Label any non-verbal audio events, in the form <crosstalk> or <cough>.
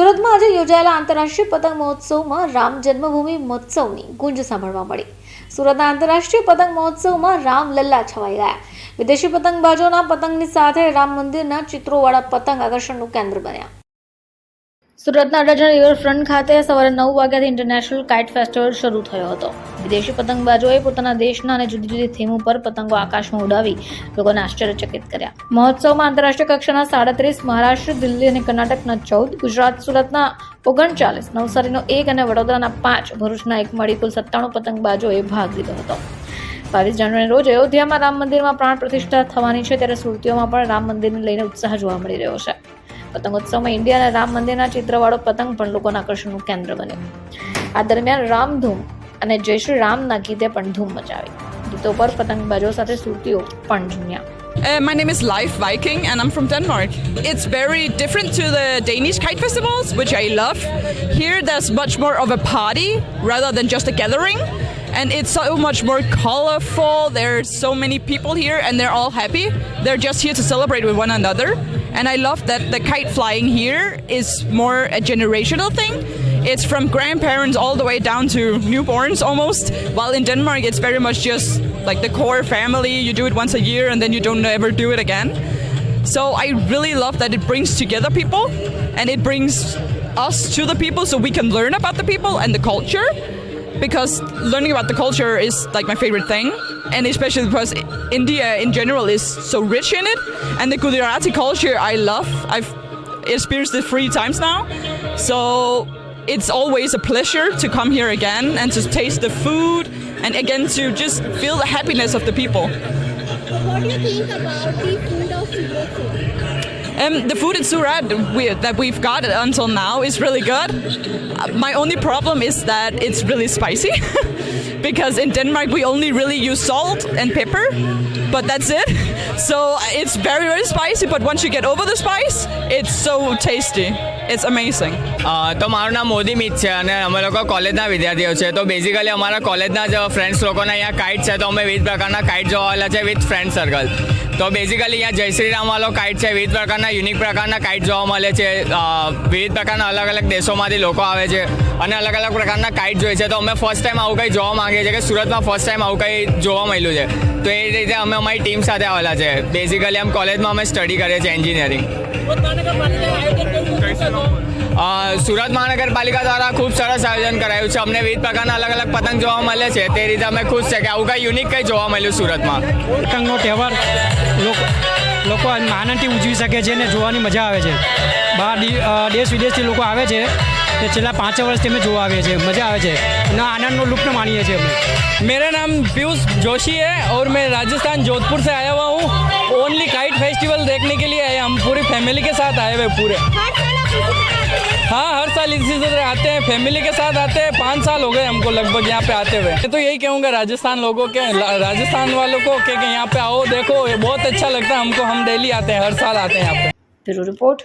સુરતમાં આજે યોજાયેલા આંતરરાષ્ટ્રીય પતંગ મહોત્સવમાં રામ જન્મભૂમિ મહોત્સવની ગુંજ સાંભળવા મળી. સુરતના આંતરરાષ્ટ્રીય પતંગ મહોત્સવમાં રામ લલ્લા છવાઈ ગયા. વિદેશી પતંગબાજોના પતંગની સાથે રામ મંદિરના ચિત્રોવાળા પતંગ આકર્ષણનું કેન્દ્ર બન્યા. સુરતના અડાજણ રિવરફ્રન્ટ ખાતે સવારે નવ વાગ્યાથી ઇન્ટરનેશનલ કાઇટ ફેસ્ટિવલ શરૂ થયો હતો. વિદેશી પતંગબાજોએ પોતાના દેશના અને જુદી જુદી થીમ ઉપર પતંગો આકાશમાં ઉડાવી લોકોને આશ્ચર્યચકિત કર્યા. મહોત્સવમાં આંતરરાષ્ટ્રીય કક્ષાના સાડત્રીસ, મહારાષ્ટ્ર, દિલ્હી અને કર્ણાટકના ચૌદ, ગુજરાત, સુરતના ઓગણચાલીસ, નવસારીનો એક અને વડોદરાના પાંચ, ભરૂચના એક મળી કુલ સત્તાણું પતંગબાજોએ ભાગ લીધો હતો. બાવીસ જાન્યુઆરી રોજ અયોધ્યામાં રામ મંદિરમાં પ્રાણ પ્રતિષ્ઠા થવાની છે, ત્યારે સુરતીઓમાં પણ રામ મંદિરને લઈને ઉત્સાહ જોવા મળી રહ્યો છે. પતંગોત્સવમાં ઇન્ડિયા અને રામ મંદિરના ચિત્રવાળો પતંગ પણ લોકોના આકર્ષણનું કેન્દ્ર બન્યો આ દરમિયાન રામધૂમ અને જય શ્રી રામના ગીતે પણ ધૂમ મચાવી ગીતો પર પતંગબાજો સાથે સુરતીઓ પણ ઝૂમ્યા Uh, my name is Leif Viking and I'm from Denmark. It's very different to the Danish kite festivals, which I love. Here, there's much more of a party rather than just a gathering. And it's so much more colorful. There's so many people here and they're all happy. They're just here to celebrate with one another. And I love that the kite flying here is more a generational thing. It's from grandparents all the way down to newborns almost. While in Denmark, it's very much just like the core family. You do it once a year and then you don't ever do it again. So I really love that it brings together people and it brings us to the people so we can learn about the people and the culture. Because learning about the culture is like my favorite thing, and especially because India in general is so rich in it, and the Gujarati culture I love. I've experienced it three times now, so it's always a pleasure to come here again and to taste the food, and again to just feel the happiness of the people. What do you think about the food? Um, the food in Surat we, that we've got until now is really good. Uh, my only problem is that it's really spicy <laughs> because in Denmark we only really use salt and pepper, but that's it. So it's very very spicy. But once you get over the spice, it's so tasty. It's amazing તો મારું નામ મોદી મિત છે અને અમે લોકો કોલેજના વિદ્યાર્થીઓ છે તો બેઝિકલી અમારા કોલેજના જ ફ્રેન્ડ્સ લોકોના અહીંયા કાઇટ છે તો અમે વિવિધ પ્રકારના કાઇટ જોવા આવેલા છે વિથ ફ્રેન્ડ સર્કલ તો બેઝિકલી અહીંયા જય શ્રી રામ વાળો કાઇટ છે વિવિધ પ્રકારના યુનિક પ્રકારના કાઇટ જોવા મળે છે. વિવિધ પ્રકારના અલગ અલગ દેશોમાંથી લોકો આવે છે અને અલગ અલગ પ્રકારના કાઇટ જોઈએ છે. તો અમે ફર્સ્ટ ટાઈમ આવું કંઈ જોવા માંગીએ છીએ કે સુરતમાં ફર્સ્ટ ટાઈમ આવું કંઈ જોવા મળ્યું છે. તો એ રીતે અમે અમારી ટીમ સાથે આવેલા છે. બેઝિકલી આમ કોલેજમાં અમે સ્ટડી કરીએ છીએ એન્જિનિયરિંગ સુરત મહાનગરપાલિકા દ્વારા ખૂબ સરસ આયોજન કરાયું છે અમને વિવિધ પ્રકારના અલગ અલગ પતંગ જોવા મળે છે તે રીતે અમે ખુશ છે કે આવું કંઈ યુનિક કંઈ જોવા મળ્યું સુરતમાં પતંગનો તહેવાર લોકો લોકો આનંદથી ઉજવી શકે છે અને જોવાની મજા આવે છે બહાર દી- અ, દેશ વિદેશથી લોકો આવે છે તે છેલ્લા પાંચ વર્ષથી અમે જોવા આવીએ છીએ મજા આવે છે અને આનંદનો લુપ્ત માણીએ છીએ અમે मेरा नाम पीयूष जोशी है और मैं राजस्थान जोधपुर से आया हुआ हूँ ओनली काइट फेस्टिवल देखने के लिए आए हम पूरी फैमिली के साथ आए हुए पूरे हाँ हर साल इसी तरह आते हैं फैमिली के साथ आते हैं, पाँच साल हो गए हमको लगभग यहाँ पे आते हुए। तो यही कहूँगा, राजस्थान लोगों के राजस्थान वालों को कि यहाँ पे आओ, देखो बहुत अच्छा लगता है हमको, हम डेली आते हैं, हर साल आते हैं यहाँ पे। रिपोर्ट।